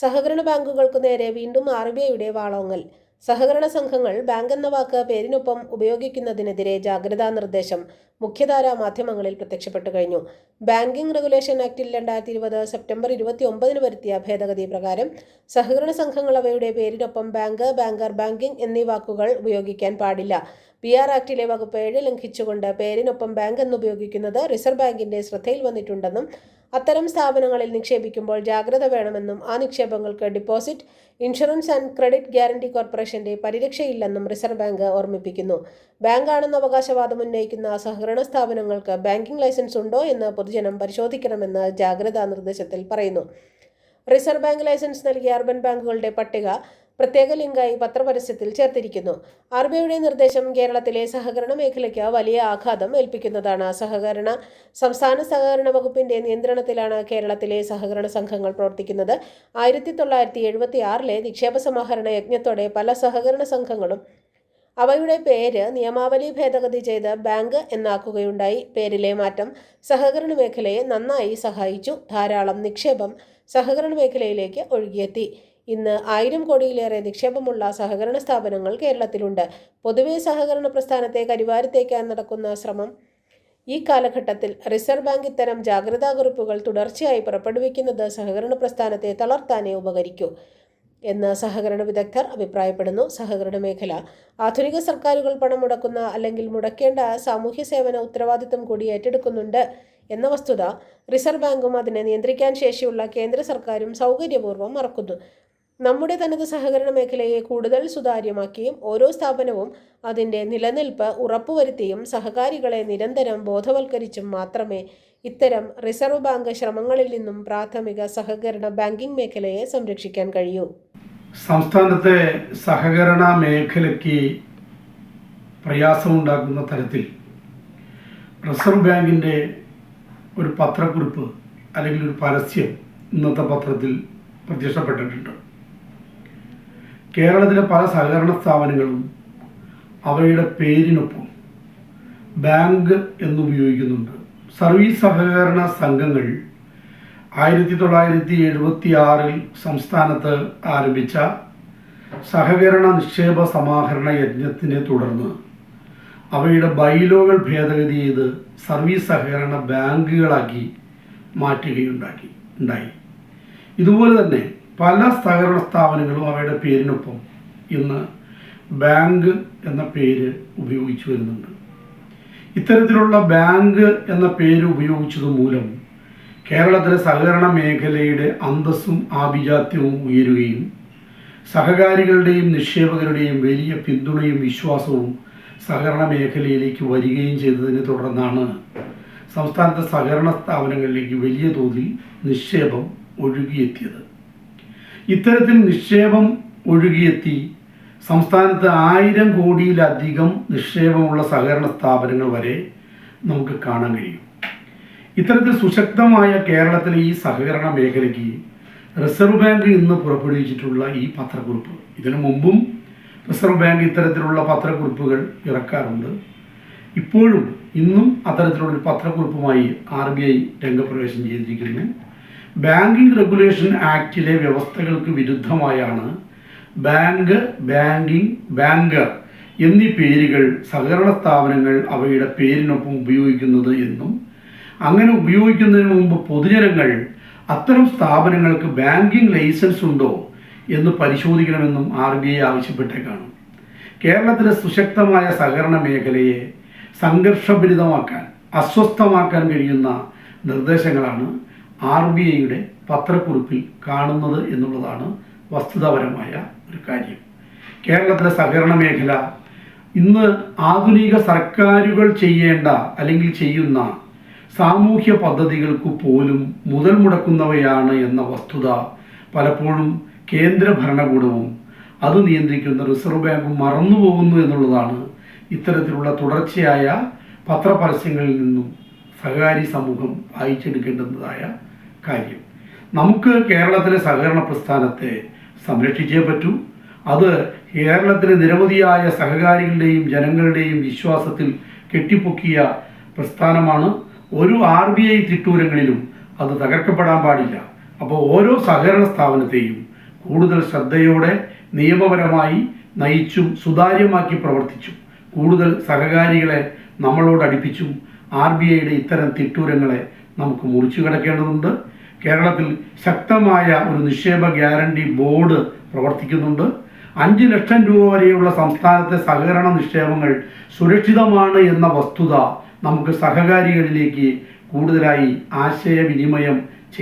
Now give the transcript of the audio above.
സഹകരണ ബാങ്കുകൾക്ക് നേരെ വീണ്ടും ആർ ബി ഐയുടെ വാളോങ്ങൽ. സഹകരണ സംഘങ്ങൾ ബാങ്ക് എന്ന വാക്ക് പേരിനൊപ്പം ഉപയോഗിക്കുന്നതിനെതിരെ ജാഗ്രതാ നിർദ്ദേശം മുഖ്യധാരാ മാധ്യമങ്ങളിൽ പ്രത്യക്ഷപ്പെട്ടു കഴിഞ്ഞു. ബാങ്കിംഗ് റെഗുലേഷൻ ആക്ടിൽ രണ്ടായിരത്തി ഇരുപത് സെപ്റ്റംബർ ഇരുപത്തി ഒമ്പതിന് വരുത്തിയ ഭേദഗതി പ്രകാരം സഹകരണ സംഘങ്ങൾ അവയുടെ പേരിനൊപ്പം ബാങ്ക് ബാങ്കർ ബാങ്കിംഗ് എന്നീ വാക്കുകൾ ഉപയോഗിക്കാൻ പാടില്ല. പി ആർ ആക്ടിലെ വകുപ്പ് ഏഴ് ലംഘിച്ചുകൊണ്ട് പേരിനൊപ്പം ബാങ്ക് എന്നുപയോഗിക്കുന്നത് റിസർവ് ബാങ്കിന്റെ ശ്രദ്ധയിൽ വന്നിട്ടുണ്ടെന്നും അത്തരം സ്ഥാപനങ്ങളിൽ നിക്ഷേപിക്കുമ്പോൾ ജാഗ്രത വേണമെന്നും ആ നിക്ഷേപങ്ങൾക്ക് deposit insurance and credit guarantee കോർപ്പറേഷന്റെ പരിരക്ഷയില്ലെന്നും റിസർവ് ബാങ്ക് ഓർമ്മിപ്പിക്കുന്നു. ബാങ്കാണെന്ന അവകാശവാദം ഉന്നയിക്കുന്ന സഹകരണ സ്ഥാപനങ്ങൾക്ക് ബാങ്കിംഗ് ലൈസൻസ് ഉണ്ടോ എന്ന് പൊതുജനം പരിശോധിക്കണമെന്ന് ജാഗ്രതാ നിർദ്ദേശത്തിൽ പറയുന്നു. റിസർവ് ബാങ്ക് ലൈസൻസ് നൽകിയ അർബൻ ബാങ്കുകളുടെ പട്ടിക പ്രത്യേക ലിങ്കായി പത്രപരസ്യത്തിൽ ചേർത്തിരിക്കുന്നു. ആർ ബി ഐയുടെ നിർദ്ദേശം കേരളത്തിലെ സഹകരണ മേഖലയ്ക്ക് വലിയ ആഘാതം ഏൽപ്പിക്കുന്നതാണ്. സഹകരണ സംസ്ഥാന സഹകരണ വകുപ്പിന്റെ നിയന്ത്രണത്തിലാണ് കേരളത്തിലെ സഹകരണ സംഘങ്ങൾ പ്രവർത്തിക്കുന്നത്. ആയിരത്തി തൊള്ളായിരത്തി എഴുപത്തി ആറിലെ നിക്ഷേപ സമാഹരണ യജ്ഞത്തോടെ പല സഹകരണ സംഘങ്ങളും അവയുടെ പേര് നിയമാവലി ഭേദഗതി ചെയ്ത് ബാങ്ക് എന്നാക്കുകയുണ്ടായി. പേരിലെ മാറ്റം സഹകരണ മേഖലയെ നന്നായി സഹായിച്ചു. ധാരാളം നിക്ഷേപം സഹകരണ മേഖലയിലേക്ക് ഒഴുകിയെത്തി. ഇന്ന് ആയിരം കോടിയിലേറെ നിക്ഷേപമുള്ള സഹകരണ സ്ഥാപനങ്ങൾ കേരളത്തിലുണ്ട്. പൊതുവെ സഹകരണ പ്രസ്ഥാനത്തെ കരിവാരത്തേക്കാൻ നടക്കുന്ന ശ്രമം ഈ കാലഘട്ടത്തിൽ റിസർവ് ബാങ്ക് ഇത്തരം ജാഗ്രതാ കുറിപ്പുകൾ തുടർച്ചയായി പുറപ്പെടുവിക്കുന്നത് സഹകരണ പ്രസ്ഥാനത്തെ തളർത്താനേ ഉപകരിക്കൂ എന്ന് സഹകരണ വിദഗ്ധർ അഭിപ്രായപ്പെടുന്നു. സഹകരണ മേഖല ആധുനിക സർക്കാരുകൾ പണം മുടക്കുന്ന അല്ലെങ്കിൽ മുടക്കേണ്ട സാമൂഹ്യ സേവന ഉത്തരവാദിത്വം കൂടി ഏറ്റെടുക്കുന്നുണ്ട് എന്ന വസ്തുത റിസർവ് ബാങ്കും അതിനെ നിയന്ത്രിക്കാൻ ശേഷിയുള്ള കേന്ദ്ര സർക്കാരും സൗകര്യപൂർവം മറക്കുന്നു. നമ്മുടെ തനത് സഹകരണ മേഖലയെ കൂടുതൽ സുതാര്യമാക്കിയും ഓരോ സ്ഥാപനവും അതിന്റെ നിലനിൽപ്പ് ഉറപ്പുവരുത്തിയും സഹകാരികളെ നിരന്തരം ബോധവൽക്കരിച്ചും മാത്രമേ ഇത്തരം റിസർവ് ബാങ്ക് ശ്രമങ്ങളിൽ നിന്നും പ്രാഥമിക സഹകരണ ബാങ്കിംഗ് മേഖലയെ സംരക്ഷിക്കാൻ കഴിയൂ. സംസ്ഥാനത്തെ സഹകരണ മേഖലയ്ക്ക് പ്രയാസമുണ്ടാക്കുന്ന തരത്തിൽ റിസർവ് ബാങ്കിന്റെ ഒരു പത്രക്കുറിപ്പ് അല്ലെങ്കിൽ ഒരു പരസ്യം ഇന്നത്തെ പത്രത്തിൽ പ്രത്യക്ഷപ്പെട്ടിട്ടുണ്ട്. കേരളത്തിലെ പല സഹകരണ സ്ഥാപനങ്ങളും അവയുടെ പേരിനൊപ്പം ബാങ്ക് എന്നുപയോഗിക്കുന്നുണ്ട്. സർവീസ് സഹകരണ സംഘങ്ങൾ ആയിരത്തി തൊള്ളായിരത്തി എഴുപത്തി ആറിൽ സംസ്ഥാനത്ത് ആരംഭിച്ച സഹകരണ നിക്ഷേപ സമാഹരണ യജ്ഞത്തിനെ തുടർന്ന് അവയുടെ ബൈലോകൾ ഭേദഗതി ചെയ്ത് സർവീസ് സഹകരണ ബാങ്കുകളാക്കി മാറ്റുകയുണ്ടാക്കി ഉണ്ടായി. ഇതുപോലെ തന്നെ പല സഹകരണ സ്ഥാപനങ്ങളും അവയുടെ പേരിനൊപ്പം ഇന്ന് ബാങ്ക് എന്ന പേര് ഉപയോഗിച്ചു വരുന്നുണ്ട്. ഇത്തരത്തിലുള്ള ബാങ്ക് എന്ന പേര് ഉപയോഗിച്ചത് മൂലം കേരളത്തിലെ സഹകരണ മേഖലയുടെ അന്തസ്സും ആഭിജാത്യവും ഉയരുകയും സഹകാരികളുടെയും നിക്ഷേപകരുടെയും വലിയ പിന്തുണയും വിശ്വാസവും സഹകരണ മേഖലയിലേക്ക് വരികയും ചെയ്തതിനെ തുടർന്നാണ് സംസ്ഥാനത്തെ സഹകരണ സ്ഥാപനങ്ങളിലേക്ക് വലിയ തോതിൽ നിക്ഷേപം ഒഴുകിയെത്തിയത്. ഇത്തരത്തിൽ നിക്ഷേപം ഒഴുകിയെത്തി. സംസ്ഥാനത്ത് ആയിരം കോടിയിലധികം നിക്ഷേപമുള്ള സഹകരണ സ്ഥാപനങ്ങൾ വരെ നമുക്ക് കാണാൻ കഴിയും. ഇത്തരത്തിൽ സുശക്തമായ കേരളത്തിലെ ഈ സഹകരണ മേഖലയ്ക്ക് റിസർവ് ബാങ്ക് ഇന്ന് പുറപ്പെടുവിച്ചിട്ടുള്ള ഈ പത്രക്കുറിപ്പ്. ഇതിനു മുമ്പും റിസർവ് ബാങ്ക് ഇത്തരത്തിലുള്ള പത്രക്കുറിപ്പുകൾ ഇറക്കാറുണ്ട്. ഇപ്പോഴും ഇന്നും അത്തരത്തിലുള്ള പത്രക്കുറിപ്പുമായി ആർ ബി ഐ രംഗപ്രവേശം ചെയ്തിരിക്കുന്നു. ബാങ്കിംഗ് റെഗുലേഷൻ ആക്റ്റിലെ വ്യവസ്ഥകൾക്ക് വിരുദ്ധമായാണ് ബാങ്ക് ബാങ്കിംഗ് ബാങ്കർ എന്നീ പേരുകൾ സഹകരണ സ്ഥാപനങ്ങൾ അവയുടെ പേരിനൊപ്പം ഉപയോഗിക്കുന്നത് എന്നും അങ്ങനെ ഉപയോഗിക്കുന്നതിന് മുമ്പ് പൊതുജനങ്ങൾ അത്തരം സ്ഥാപനങ്ങൾക്ക് ബാങ്കിംഗ് ലൈസൻസ് ഉണ്ടോ എന്ന് പരിശോധിക്കണമെന്നും ആർ ബി ഐ ആവശ്യപ്പെട്ടേക്കാണ്. കേരളത്തിലെ സുശക്തമായ സഹകരണ മേഖലയെ സംഘർഷഭരിതമാക്കാൻ അസ്വസ്ഥമാക്കാൻ കഴിയുന്ന നിർദ്ദേശങ്ങളാണ് ആർ ബി ഐയുടെ പത്രക്കുറിപ്പിൽ കാണുന്നത് എന്നുള്ളതാണ് വസ്തുതാപരമായ ഒരു കാര്യം. കേരളത്തിലെ സഹകരണ മേഖല ഇന്ന് ആധുനിക സർക്കാരുകൾ ചെയ്യേണ്ട അല്ലെങ്കിൽ ചെയ്യുന്ന സാമൂഹ്യ പദ്ധതികൾക്ക് പോലും മുതൽ മുടക്കുന്നവയാണ് എന്ന വസ്തുത പലപ്പോഴും കേന്ദ്ര ഭരണകൂടവും അത് നിയന്ത്രിക്കുന്ന റിസർവ് ബാങ്കും മറന്നുപോകുന്നു എന്നുള്ളതാണ് ഇത്തരത്തിലുള്ള തുടർച്ചയായ പത്രപരസ്യങ്ങളിൽ നിന്നും സഹകാരി സമൂഹം വായിച്ചെടുക്കേണ്ടുന്നതായ കാര്യം. നമുക്ക് കേരളത്തിലെ സഹകരണ പ്രസ്ഥാനത്തെ സംരക്ഷിച്ചേ പറ്റൂ. അത് കേരളത്തിലെ നിരവധിയായ സഹകാരികളുടെയും ജനങ്ങളുടെയും വിശ്വാസത്തിൽ കെട്ടിപ്പൊക്കിയ പ്രസ്ഥാനമാണ്. ഒരു ആർ ബി ഐ തിട്ടൂരങ്ങളിലും അത് തകർക്കപ്പെടാൻ പാടില്ല. അപ്പോൾ ഓരോ സഹകരണ സ്ഥാപനത്തെയും കൂടുതൽ ശ്രദ്ധയോടെ നിയമപരമായി നയിച്ചും സുതാര്യമാക്കി പ്രവർത്തിച്ചും കൂടുതൽ സഹകാരികളെ നമ്മളോട് അടുപ്പിച്ചും ആർ ബി ഐയുടെ ഇത്തരം തിട്ടൂരങ്ങളെ നമുക്ക് മുറിച്ചു കിടക്കേണ്ടതുണ്ട്. കേരളത്തിൽ ശക്തമായ ഒരു നിക്ഷേപ ഗ്യാരണ്ടി ബോർഡ് പ്രവർത്തിക്കുന്നുണ്ട്. അഞ്ച് ലക്ഷം രൂപ വരെയുള്ള സംസ്ഥാനത്തെ സഹകരണ നിക്ഷേപങ്ങൾ സുരക്ഷിതമാണ് എന്ന വസ്തുത നമുക്ക് സഹകാരികളിലേക്ക് കൂടുതലായി ആശയവിനിമയം